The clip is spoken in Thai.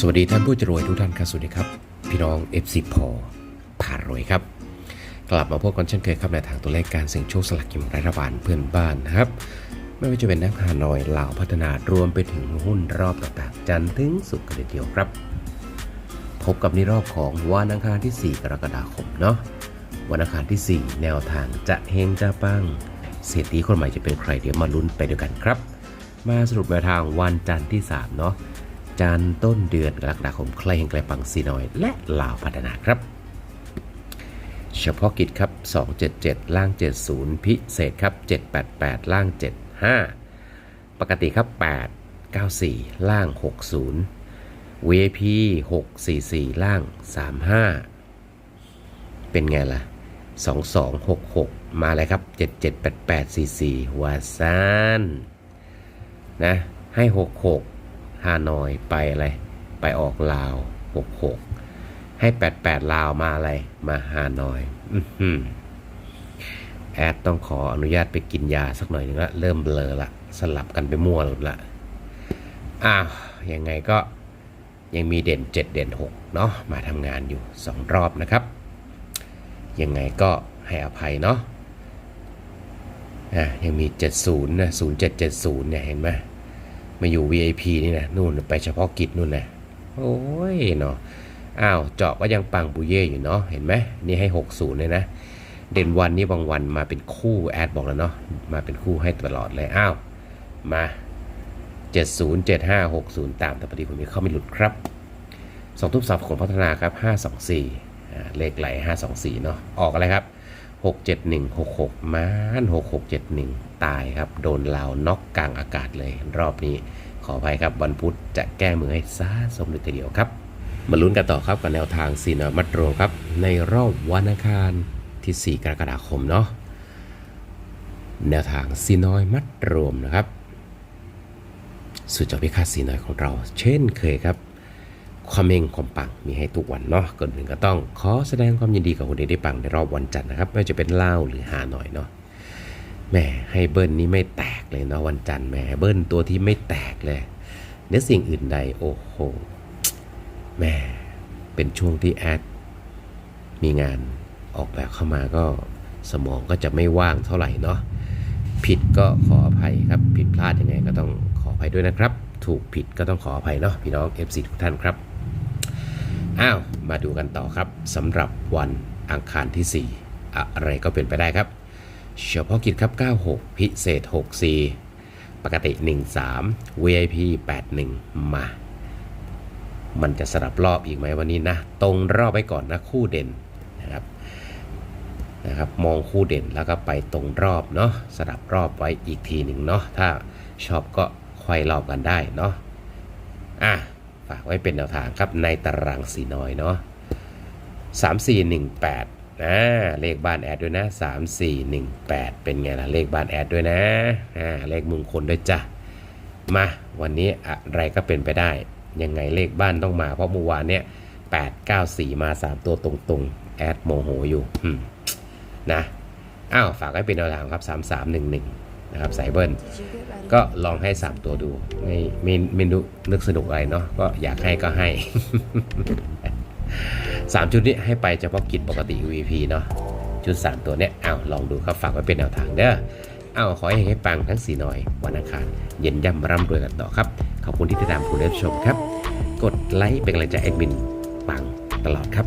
สวัสดีท่านผู้จรวยทุกท่านครับสวัสดีครับ พี่น้อง FC พอผ่ารวยครับ กลับมาพบกันเช่นเคยครับในทางตัวเลขการเสี่ยงโชคสลักกินแบ่งรัฐบาลเพื่อนบ้านนะครับ ไม่ว่าจะเป็นนักฮานอยลาวพัฒนารวมไปถึงหุ้นรอบต่างๆ จันทร์ถึงสุกร์กันเลยทีเดียวครับ พบกับในรอบของวันอังคารที่ 4 กรกฎาคมเนาะวันอังคารที่ 4 แนวทางจะเฮงจะปังเศรษฐีคนใหม่จะเป็นใครเดี๋ยวมาลุ้นไปด้วยกันครับ มาสรุปแนวทางวันจันทร์ที่3เนาะ จันทร์ต้นเดือนกรกฎาคมใครเฮงใครปังซีนอย และลาวพัฒนาครับ เฉพาะกิจครับ 277 ล่าง 70 พิเศษครับ 788 ล่าง 75 ปกติครับ 894 ล่าง 60 VIP 644 ล่าง 35 เป็นไงล่ะ 2266 มาเลยครับ 778844หัวซานนะให้ 66 ฮานอยไปอะไร ไปออกลาว 66 ให้ 88 ลาวมาอะไร มาฮานอยอแอดต้องขออนุญาตไปกินยาสักหน่อยนึงละเริ่มเบลอละสลับกันไปมั่วหมดละอ้าวยังไงก็ยังมีเด่น 7 เด่น 6 เนาะมาทำงานอยู่ 2 รอบนะครับ ยังไงก็ให้อภัยเนาะอะยังมี 70นะ0770 เนี่ยเห็นไหม มาอยู่ VIP นี่นะนู่นไปเฉพาะกิจนู่นนะโอ้ยเนาะอ้าวเจาะก็ยังปังบุเย่อยู่เนาะเห็นไหมนี่ให้ 60 เลยนะ เด่นวันนี้บางวันมาเป็นคู่แอดบอกแล้วเนาะมาเป็นคู่ให้ตลอดเลยอ้าวมา 70 75 60 ตามแต่พอดีผมมีเข้าไม่หลุดครับสองทุบสับของพัฒนาครับ 524อ่เลขไหล524 เนาะออกอะไรครับ 671 66มาน6671 ตายครับ โดนลาวน็อกกลางอากาศเลยรอบนี้ ขออภัยครับวันพุธจะแก้มือให้ซาสมเลยทีเดียวครับมาลุ้นกันต่อครับกับแนวทางซีนามัตโรครับ ในรอบวันอังคารที่ 4 กรกฎาคมเนาะแนวทางซีนอยมัดรวมนะครับ สุดยอดพิฆาตสีน้อยของเรา เช่นเคยครับ ความเมงความปังมีให้ทุกวันเนาะก่อนอื่นก็ต้องขอแสดงความยินดีกับคนที่ได้ปังในรอบวันจันทร์นะครับไม่ว่าจะเป็นเล่าหรือหาหน่อยเนาะแหม่ให้เบิ้ลนี้ไม่แตกเลยเนาะวันจันทร์แหม่เบิ้ลตัวที่ไม่แตกเลยเนื้อสิ่งอื่นใดโอ้โหแหม่เป็นช่วงที่แอดมีงานออกแบบเข้ามาก็สมองก็จะไม่ว่างเท่าไหร่เนาะผิดก็ขออภัยครับ ผิดพลาดยังไงก็ต้องขออภัยด้วยนะครับ ถูกผิดก็ต้องขออภัยเนาะพี่น้อง FC ทุกท่านครับ อ้าวมาดูกันต่อครับสำหรับวันอังคารที่ 4 อะไรก็เป็นไปได้ครับ เฉพาะกิจครับ 96 พิเศษ 64 ปกติ 13 VIP 81 มา มันจะสลับรอบอีกไหมวันนี้นะ ตรงรอบไว้ก่อนนะคู่เด่นนะครับนะครับมองคู่เด่นแล้วก็ไปตรงรอบเนาะสลับรอบไว้อีกทีหนึ่งเนาะถ้าชอบก็ควายรอบกันได้เนาะอะ ฝากไว้เป็นแนวทางครับในตารางสีน้อยเนาะสามสี่หนึ่งแปดอ่าเลขบ้านแอดด้วยนะสามสี่หนึ่งแปดเป็นไงล่ะเลขบ้านแอดด้วยนะอ่าเลขมงคลด้วยจ้ะมาวันนี้อะไรก็เป็นไปได้ ยังไงเลขบ้านต้องมาเพราะเมื่อวานเนี่ยแปดเก้าสี่มาสามตัวตรงๆแอดโมโหอยู่นะอ้าวฝากไว้เป็นแนวทางครับ3311น นะครับสายเบิ้ลก็ลองให้ 3 ตัวดูไม่ไม่ไม่นึกนึกสนุกอะไรเนาะก็อยากให้ก็ให้ 3 ชุดนี้ให้ไปเฉพาะกิจปกติ VP เนาะชุด 3 ตัวเนี้ยอ้าวลองดูครับฝากไว้เป็นแนวทางเด้ออ้าวขอให้ให้ปังทั้งสีหน่อย วันอังคารเย็นย่ำร่ำรวยกันต่อครับ ขอบคุณที่ติดตามผู้รับชมครับ กดไลค์เป็นกำลังใจแอดมินปังตลอดครับ